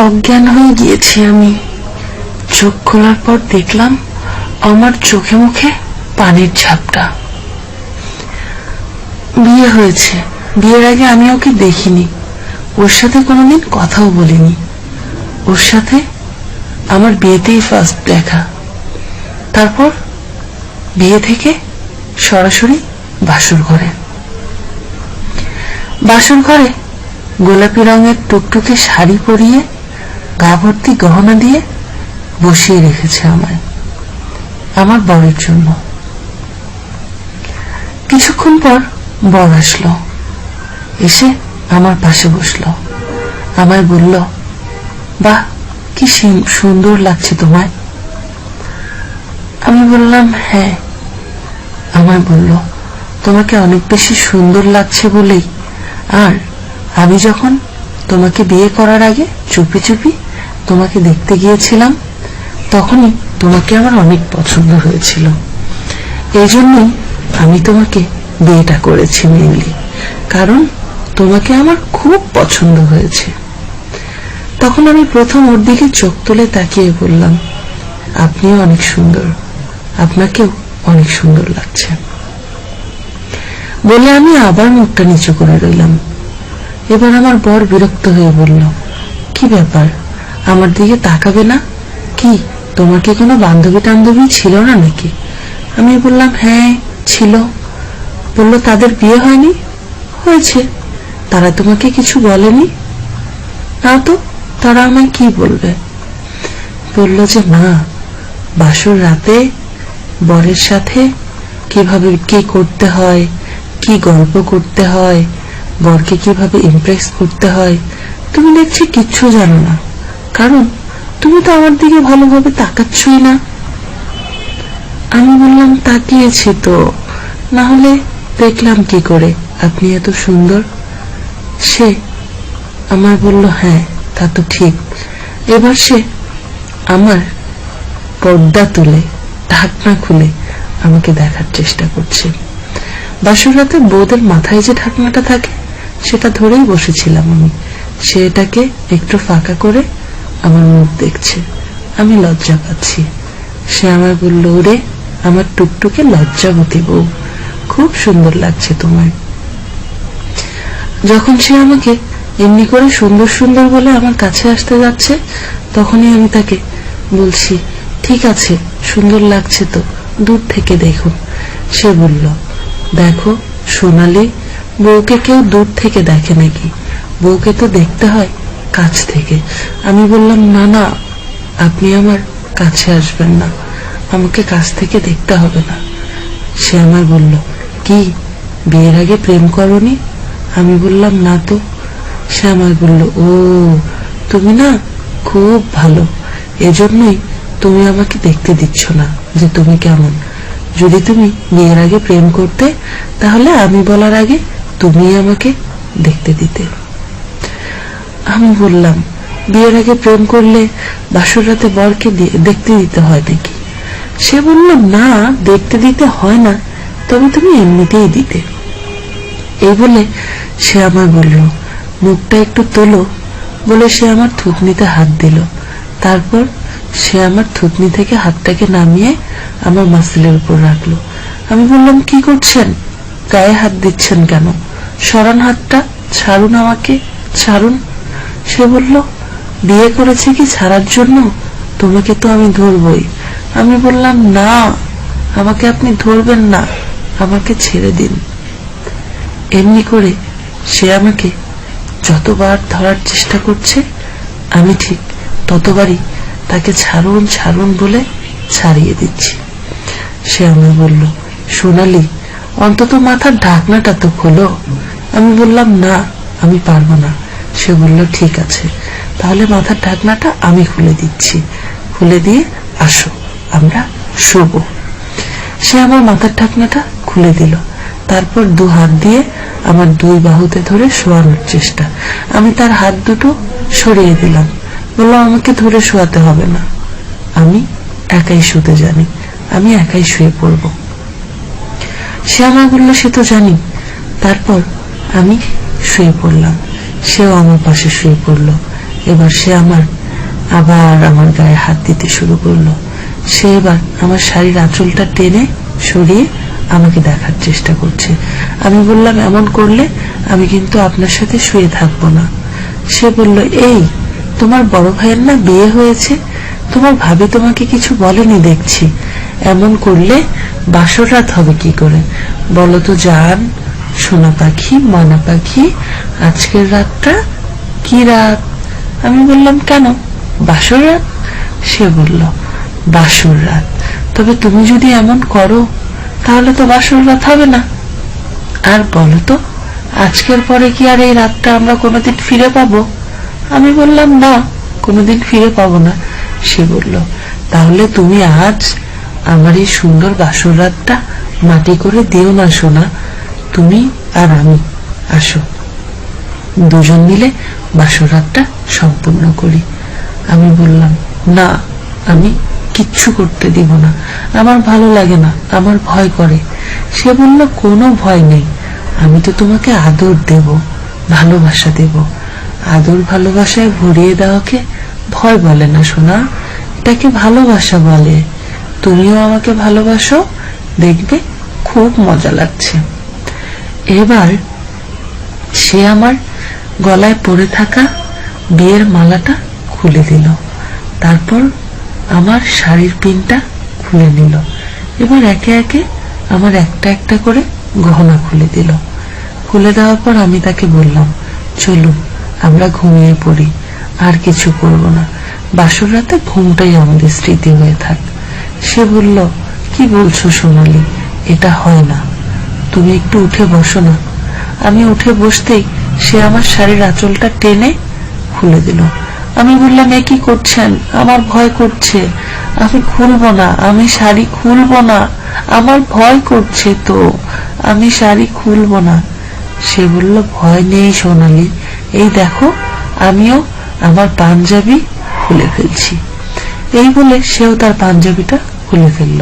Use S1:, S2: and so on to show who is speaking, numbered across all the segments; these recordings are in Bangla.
S1: অজ্ঞান হয়ে গিয়েছি আমি। চোখ খোলার পর দেখলাম আমার চোখে মুখে পানির ঝাপটা। বিয়ে হয়েছে। বিয়ের আগে আমি ওকে দেখিনি। ওর সাথে কোনোদিন কথাও বলিনি। ওর সাথে আমার বিয়েতেই ফার্স্ট দেখা। তারপর বিয়ে থেকে সরাসরি বাসর ঘরে। বাসর ঘরে গোলাপি রঙের টুকটুকে শাড়ি পরিয়ে গা ভর্তি গহনা দিয়ে বসিয়ে রেখেছে আমায়, আমার বরের জন্য। কিছুক্ষণ পর বর আসলো, এসে আমার পাশে বসল। আমায় বলল, বাহ, কি সুন্দর লাগছে তোমায়। আমি বললাম হ্যাঁ। আমায় বলল, তোমাকে অনেক বেশি সুন্দর লাগছে বলেই। আর আমি যখন তোমাকে বিয়ে করার আগে চুপি চুপি তোমাকে দেখতে গিয়েছিলাম, তখনই তোমাকে আমার অনেক পছন্দ হয়েছিল। এই জন্যই আমি তোমাকে বিয়েটা করেছি মেনলি কারণ তোমাকে আমার খুব পছন্দ হয়েছে। তখন আমি প্রথম ওর দিকে চোখ তুলে তাকিয়ে বললাম, আপনিও অনেক সুন্দর। আপনাকেও অনেক সুন্দর লাগছে। বলে আমি আবার মুখটা নিচু করে রইলাম। এবার আমার বর বিরক্ত হয়ে বলল, কি ব্যাপার? আমার দিকে তাকাবে না? কি, তোমার কি কোনো বান্ধবী টান্ধবী ছিল না নাকি? আমি বললাম হ্যাঁ ছিল। বলল, তাদের বিয়ে হয়নি? হয়েছে। তারা তোমাকে কিছু বলেনি? না তো, তারা আমায় কি বলবে? বলল যে না বাসর রাতে বরের সাথে কীভাবে কি করতে হয়, কি গল্প করতে হয়, বরকে কীভাবে ইমপ্রেস করতে হয়, তুমি দেখছি কিচ্ছু জানো না। কারণ তুমি তো আমার দিকে ভালোভাবে তাকাচ্ছই না। আমি বললাম, তাকিয়েছি তো। না হলে দেখলাম কি করে? আপনি এত সুন্দর। সে আমার বলল হ্যাঁ তা তো ঠিক। এবার সে আমার পর্দা তুলে, ঢাকনা খুলে আমাকে দেখার চেষ্টা করছে। বাসর রাতে বউদের মাথায় যে ঢাকনাটা থাকে, সেটা ধরেই বসেছিলাম আমি। সে এটাকে একটু ফাঁকা করে আমার মুখ দেখছে। আমি লজ্জা পাচ্ছি। সে আমায় বলল, ওরে, আমার টুকটুকে লজ্জা লজ্জাবতী বউ। খুব সুন্দর লাগছে তোমায়। যখন সে আমাকে এমনি করে সুন্দর সুন্দর বলে আমার কাছে আসতে যাচ্ছে, তখনই আমি তাকে বলছি, ঠিক আছে, সুন্দর লাগছে তো, দূর থেকে দেখুন সে বলল, দেখো, সোনালি, বউকে কেউ দূর থেকে দেখে নাকি? বউকে তো দেখতে হয়। কাছ থেকে। আমি বললাম, না না, আপনি আমার কাছে আসবেন না। আমাকে কাছ থেকে দেখতে হবে না। সে আমায় বলল, কি, বিয়ের আগে প্রেম করনি? আমি বললাম, না তো। সে আমায় বলল, ও, তুমি না খুব ভালো। এজন্যই তুমি আমাকে দেখতে দিচ্ছ না যে তুমি কেমন। যদি তুমি বিয়ের আগে প্রেম করতে, তাহলে আমি বলার আগে তুমি আমাকে দেখতে দিতে। আমি বললাম, বিয়ের আগে প্রেম করলে বাসর রাতে বরকে দেখতে দিতে হয় নাকি? সে বলল, না, দেখতে দিতে হয় না, তবে তুমি এমনিতেই দিতে। এই বলে সে আমায় বলল, মুখটা একটু তোলো। বলে সে আমার থুতনিতে হাত দিল। তারপর সে আমার থুতনি থেকে হাতটাকে নামিয়ে আমার মাসেলের উপর রাখল। আমি বললাম, কি করছেন? গায়ে হাত দিচ্ছেন কেন? সরান হাতটা, ছাড়ুন আমাকে, ছাড়ুন। সে বলল, বিয়ে করেছে কি ছাড়ার জন্য? তোমাকে তো আমি ধরবই। আমি বললাম, না, আমাকে আপনি ধরবেন না, আমাকে ছেড়ে দিন। এমনি করে সে আমাকে যতবার ধরার চেষ্টা করছে, আমি ঠিক ততবারই তাকে ছাড়ুন ছাড়ুন বলে ছাড়িয়ে দিচ্ছি। সে আমায় বলল, সোনালি, অন্তত মাথার ঢাকনাটা তো খোলো। আমি বললাম, না, আমি পারব না। সে বলল, ঠিক আছে। তাহলে মাথার ঢাকনাটা আমি খুলে দিচ্ছি। খুলে দিয়ে আসো, আমরা শোবো। সে আমার মাথার ঢাকনাটা খুলে দিল। তারপর দু হাত দিয়ে আমার দুই বাহুতে ধরে শোয়ানোর চেষ্টা। আমি তার হাত দুটো সরিয়ে দিলাম। বললাম আমাকে ধরে শোয়াতে হবে না। আমি একাই শুতে জানি। আমি একাই শুয়ে পড়ব। সে আমায় বলল, সে তো জানি। তারপর আমি শুয়ে পড়লাম। সেও আমার পাশে শুয়ে পড়ল। এবার সে আমার, আবার আমার গায়ে হাত দিতে শুরু করল। সে এবার আমার শাড়ির আঁচলটা টেনে সরিয়ে আমাকে দেখার চেষ্টা করছে। আমি বললাম, এমন করলে আমি কিন্তু আপনার সাথে শুয়ে থাকব না। সে বলল, এই, তোমার বড় ভাইয়ের না বিয়ে হয়েছে? তোমার ভাবি তোমাকে কিছু বলেনি দেখছি। এমন করলে বাসর রাত হবে কি করে? বলো তো জান সোনা পাখি মনা পাখি, আজকের রাতটা কি রাত? আমি বললাম, কেন? বাসর রাত? সে বলল, বাসর রাত। তবে তুমি যদি এমন করো, তাহলে তো বাসর রাত হবে না। আর বলো তো, আজকের পরে কি আর এই রাতটা আমরা কোনোদিন ফিরে পাবো? আমি বললাম, না, কোনোদিন ফিরে পাবো না। সে বলল, তাহলে তুমি আজ আমার এই সুন্দর বাসর রাতটা মাটি করে দিও না, সোনা। তুমি আর আমি আসো। দুজন মিলে বাসর রাতটা সম্পূর্ণ করি। আমি বললাম, না, আমি কিচ্ছু করতে দিব না। আমার ভালো লাগে না, আমার ভয় করে। সে বলল, কোনো ভয় নেই। আমি তো তোমাকে আদর দেব, ভালোবাসা দেব। আদর ভালোবাসায় ভরিয়ে দেওয়াকে ভয় বলে না, সোনা। এটাকে ভালোবাসা বলে। তুমিও আমাকে ভালোবাসো, দেখবে খুব মজা লাগছে। এবার সে আমার গলায় পড়ে থাকা বিয়ের মালাটা খুলে দিল। তারপর আমার শাড়ির পিনটা খুলে নিল। এবার একে একে আমার একটা একটা করে গহনা খুলে দিল। খুলে দেওয়ার পর আমি তাকে বললাম, চলুন, আমরা ঘুমিয়ে পড়ি, আর কিছু করব না। বাসর রাতে ঘুমটাই আমাদের স্মৃতি হয়ে থাক। সে বলল, কি বলছো সোনালি? এটা হয় না। তুমি একটু উঠে বসো না। আমি উঠে বসতেই সে আমার শাড়ির আঁচলটা টেনে খুলে দিল। আমি বললাম, এ কি করছেন? আমার ভয় করছে। আমি খুলবো না। আমি শাড়ি খুলবো না। আমার ভয় করছে তো। আমি শাড়ি খুলবো না। সে বলল, ভয় নেই সোনালি। এই দেখো, আমিও আমার পাঞ্জাবি খুলে ফেলছি। এই বলে সেও তার পাঞ্জাবিটা খুলে ফেলল।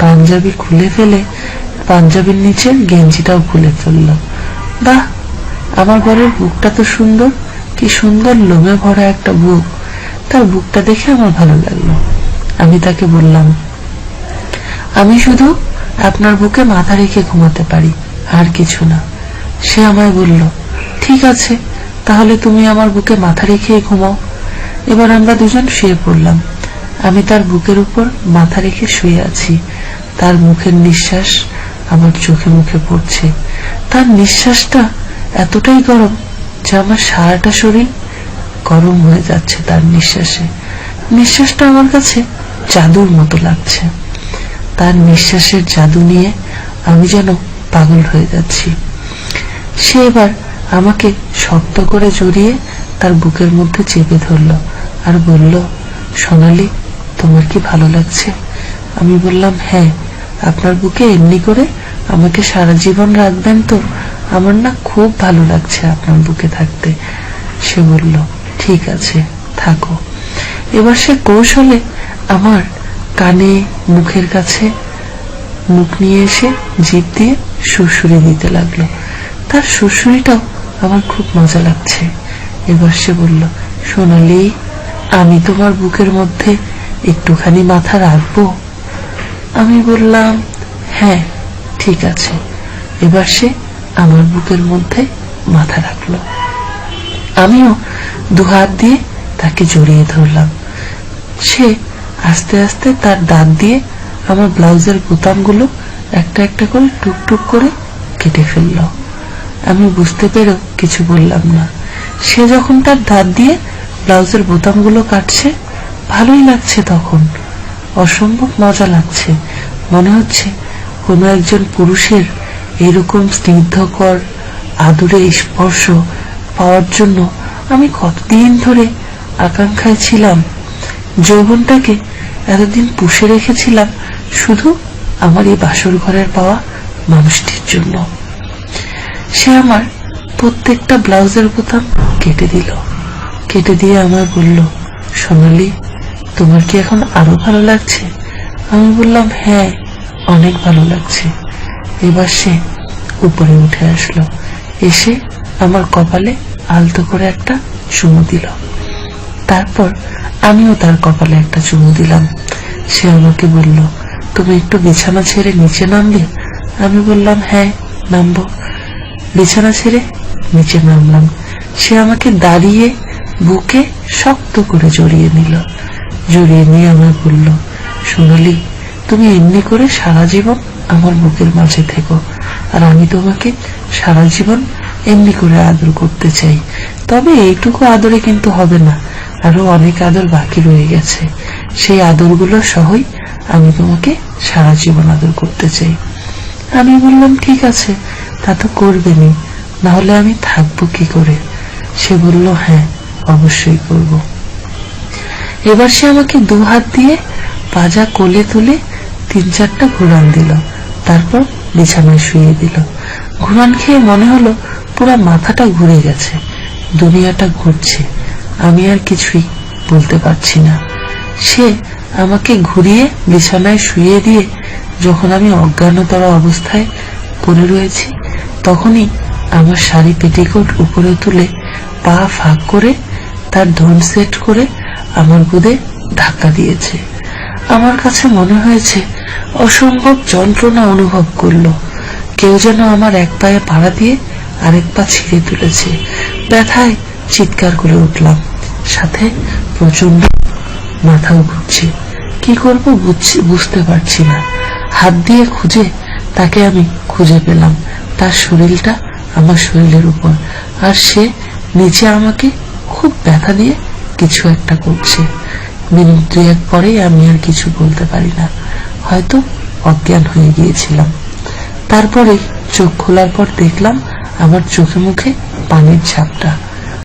S1: পাঞ্জাবি খুলে ফেলে পাঞ্জাবির নিচে গেঞ্জিটাও খুলে ফেলল। বাহ, আমার ঘরের বুকটা তো সুন্দর। কি সুন্দর লোমে ভরা একটা বুক। তার বুকটা দেখে আমার ভালো লাগল। আমি তাকে বললাম, আমি শুধু আপনার বুকে মাথা রেখে ঘুমাতে পারি, আর কিছু না। সে আমায় বলল, ঠিক আছে, তাহলে তুমি আমার বুকে মাথা রেখে ঘুমাও। এবার আমরা দুজন শুয়ে পড়লাম। আমি তার বুকের উপর মাথা রেখে শুয়ে আছি। তার মুখের নিঃশ্বাস আমার চোখে মুখে পড়ছে। তার নিঃশ্বাসটা এতটাই গরম যে আমার সারাটা শরীর গরম হয়ে যাচ্ছে তার নিঃশ্বাসে। নিঃশ্বাসটা আমার কাছে জাদুর মতো লাগছে। তার নিঃশ্বাসের জাদু নিয়ে আমি যেন পাগল হয়ে যাচ্ছি। সে এবার আমাকে শক্ত করে জড়িয়ে তার বুকের মধ্যে চেপে ধরলো আর বলল, সোনালি, তোমার কি ভালো লাগছে? আমি বললাম হ্যাঁ আপনার বুকে এমনি করে আমাকে সারা জীবন রাখবেন তো? আমার না খুব ভালো লাগছে আপনার বুকে থাকতে। সে বলল, ঠিক আছে, থাকো। এবার সে কৌশলে আমার কানে, মুখের কাছে মুখ নিয়ে এসে জিভ দিয়ে সুরসুরি দিতে লাগল। তার সুরসুরিটাও আমার খুব মজা লাগছে। এবার সে বলল, সোনালি, আমি তোমার বুকের মধ্যে একটুখানি মাথা রাখব? আমি বললাম হ্যাঁ ঠিক আছে। এবার সে আমার বুকের মধ্যে মাথা রাখল। আমিও দুহাত দিয়ে তাকে জড়িয়ে ধরলাম। সে আস্তে আস্তে তার দাঁত দিয়ে আমার ব্লাউজের বোতামগুলো একটা একটা করে টুকটুক করে কেটে ফেলল। আমি বুঝতে পেরেও কিছু বললাম না। সে যখন তার দাঁত দিয়ে ব্লাউজের বোতামগুলো কাটছে, ভালোই লাগছে তখন। অসম্ভব মজা লাগছে। মনে হচ্ছে কোনো একজন পুরুষের এরকম স্নিগ্ধকর আদুরে স্পর্শ পাওয়ার জন্য আমি কতদিন ধরে আকাঙ্ক্ষায় ছিলাম। যৌবনটাকে এতদিন পুষে রেখেছিলাম শুধু আমার এই বাসর ঘরের পাওয়া মানুষটির জন্য। সে আমার প্রত্যেকটা ব্লাউজের বোতাম কেটে দিল। কেটে দিয়ে আমার বলল, সোনালি তোমার কি এখন আরও ভালো লাগছে? আমি বললাম হ্যাঁ অনেক ভালো লাগছে। এবার সে উপরে উঠে আসলো। এসে আমার কপালে আলতো করে একটা চুমু দিল। তারপর আমিও তার কপালে একটা চুমু দিলাম। সে আমাকে বলল, তুমি একটু বিছানা ছেড়ে নিচে নামবে আমি বললাম হ্যাঁ নামবো। বিছানা ছেড়ে নিচে নামলাম। সে আমাকে দাঁড়িয়ে বুকে শক্ত করে জড়িয়ে নিল। জড়িয়ে নিয়ে আমায় বলল, সোনালি, তুমি এমনি করে সারা জীবন আমার বুকের মাঝে থেকো, আর আমি তোমাকে সারা জীবন এমনি করে আদর করতে চাই। তবে এইটুকু আদরে কিন্তু হবে না, আরও অনেক আদর বাকি রয়ে গেছে। সেই আদরগুলো সহই আমি তোমাকে সারা জীবন আদর করতে চাই। আমি বললাম, ঠিক আছে, তা তো করবেনি না হলে আমি থাকব কি করে? সে বলল হ্যাঁ অবশ্যই করব। এবার সে আমাকে দু হাত দিয়ে পাজা কোলে তুলে তিন চারটা ঘুরান দিল। তারপর বিছানায় শুয়ে দিল। ঘুরান খেয়ে মনে হলো পুরো মাথাটা ঘুরে গেছে। দুনিয়াটা ঘুরছে। আমি আর কিছুই বলতে পারছি না। সে আমাকে ঘুরিয়ে বিছানায় শুয়ে দিয়ে যখন আমি অজ্ঞানতর অবস্থায় পড়ে রয়েছি, তখনই আমার শাড়ি পেটিকোট উপরে তুলে পা ফাঁক করে তার ধন সেট করে আমার বুধে ধাক্কা দিয়েছে। আমার কাছে মনে হয়েছে, অসম্ভব যন্ত্রণা অনুভব করল। কেউ যেন আমার এক পায়ে পাড়া দিয়ে আরেক পা ছিঁড়ে তুলেছে। ব্যথায় চিৎকার করে উঠলাম। সাথে প্রচণ্ড মাথাও ঘুরছে। কি করব বুঝতে পারছি না। হাত দিয়ে খুঁজে তাকে আমি খুঁজে পেলাম। তার শরীরটা আমার শরীরের উপর। আর সে নিচে আমাকে খুব ব্যথা দিয়ে কিছু একটা করছে। মিনিট দুয়েক পরেই আমি আর কিছু বলতে পারি না। হয়তো অজ্ঞান হয়ে গিয়েছিলাম। তারপরে চোখ খোলার পর দেখলাম আমার চোখে মুখে পানির ছাপটা